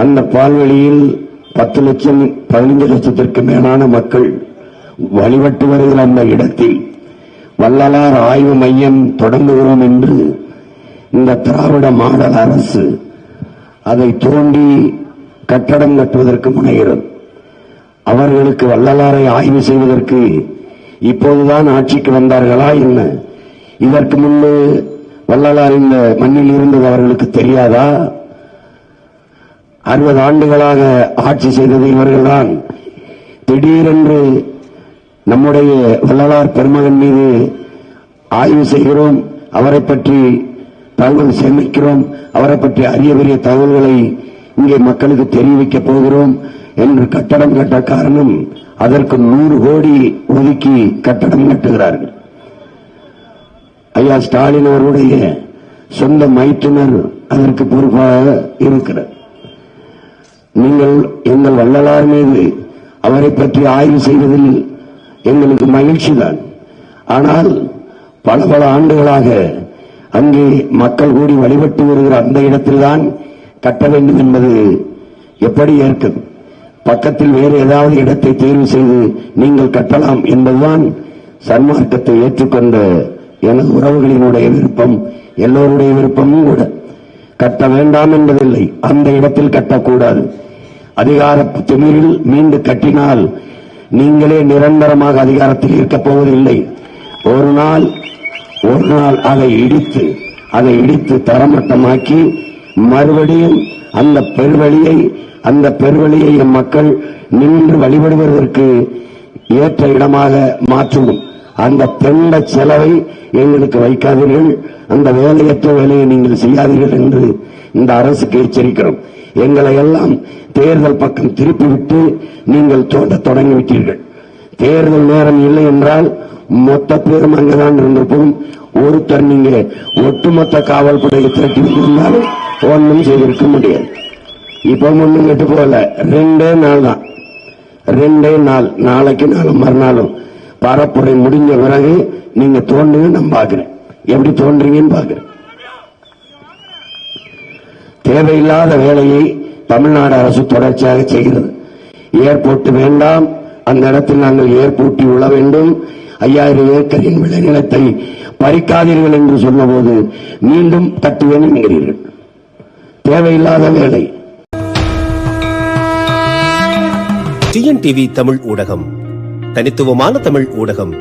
அந்த பால்வெளியில் பத்து லட்சம் பதினைந்து லட்சத்திற்கு மேலான மக்கள் வழிபட்டு வருகிற அந்த இடத்தில் வள்ளலார் ஆய்வு மையம் தொடங்குகிறோம் என்று இந்த திராவிட மாடல் அரசு அதை தோண்டி கட்டடம் கட்டுவதற்கு முனைகிறது அவர்களுக்கு வள்ளலாரை ஆய்வு செய்வதற்கு இப்போதுதான் ஆட்சிக்கு வந்தார்களா என்ன? இதற்கு முன்பு வள்ளலார் இந்த மண்ணில் இருந்தது அவர்களுக்கு தெரியாதா? அறுபது ஆண்டுகளாக ஆட்சி செய்தது இவர்கள்தான் திடீரென்று நம்முடைய வள்ளலார் பெருமகன் மீது ஆய்வு செய்கிறோம் அவரை பற்றி தகவல் சேமிக்கிறோம் அவரை பற்றி அரிய பெரிய தகவல்களை இங்கே மக்களுக்கு தெரிவிக்கப் போகிறோம் என்று கட்டடம் கட்ட காரணம் அதற்கு நூறு கோடி ஒதுக்கி கட்டடம் கட்டுகிறார்கள். ஐயா ஸ்டாலின் அவருடைய சொந்த மைத்துனர் அதற்கு பொறுப்பாக இருக்கிறார். நீங்கள் எங்கள் வள்ளலார் மீது அவரை பற்றி ஆய்வு செய்வதில் எங்களுக்கு மகிழ்ச்சி தான். ஆனால் பல பல ஆண்டுகளாக அங்கே மக்கள் கூடி வழிபட்டு வருகிற அந்த இடத்தில்தான் கட்ட வேண்டும் என்பது எப்படி ஏற்கும்? பக்கத்தில் வேறு ஏதாவது இடத்தை தேர்வு செய்து நீங்கள் கட்டலாம் என்பதுதான் சன்மார்க்கத்தை ஏற்றுக்கொண்ட எனது உறவுகளினுடைய விருப்பம் எல்லோருடைய விருப்பமும் கூட. கட்ட வேண்டாம் என்பதில்லை அந்த இடத்தில் கட்டக்கூடாது. அதிகார திமிரில் மீண்டு கட்டினால் நீங்களே நிரந்தரமாக அதிகாரத்தில் இருக்கப் போவதில்லை. ஒரு நாள் ஒரு நாள் அதை இடித்து அதை இடித்து தரமட்டமாக்கி மறுபடியும் அந்த பெருவழியை அந்த பெருவழியை மக்கள் நின்று வழிபடுவதற்கு ஏற்ற இடமாக மாற்றுவோம் அந்த தெண்ட செலவை எங்களுக்கு வைக்காதீர்கள். அந்த வேலையற்ற வேலையை நீங்கள் செய்யாதீர்கள் என்று இந்த அரசுக்கு எச்சரிக்கிறோம். எங்களை எல்லாம் தேர்தல் பக்கம் திருப்பிவிட்டு நீங்கள் தோண்ட தொடங்கிவிட்டீர்கள் தேர்தல் நேரம் இல்லை என்றால் மொத்த பேரும் அங்கதான் இருந்திருப்போம். ஒருத்தர் நீங்க ஒட்டுமொத்த காவல் படையை திரட்டி இருந்தாலும் ஒன்றும் செய்திருக்க முடியாது. இப்ப ஒண்ணும் கெட்டு போகல. ரெண்டே நாள் தான். ரெண்டே நாள். நாளைக்கு நாளும் மறுநாளும். பரப்புரை முடிஞ்ச பிறகு நீங்க தோன்றுங்க நான் பாக்குறேன் எப்படி தோன்றீங்கன்னு பாக்குறேன் தேவையில்லாத வேலையை தமிழ்நாடு அரசு தொடர்ச்சியாக செய்கிறது. ஏர்போர்ட் வேண்டாம். அந்த இடத்தில் நாங்கள் ஏர்போர்ட்டி உள்ள வேண்டும். ஐயாயிரம் ஏக்கரின் விளைநிலத்தை பறிக்காதீர்கள் என்று சொன்னபோது மீண்டும் தட்டுவேன் என்கிறீர்கள் தேவையில்லாத வேலை. டிஎன்டிவி தமிழ் ஊடகம். தனித்துவமான தமிழ் ஊடகம்.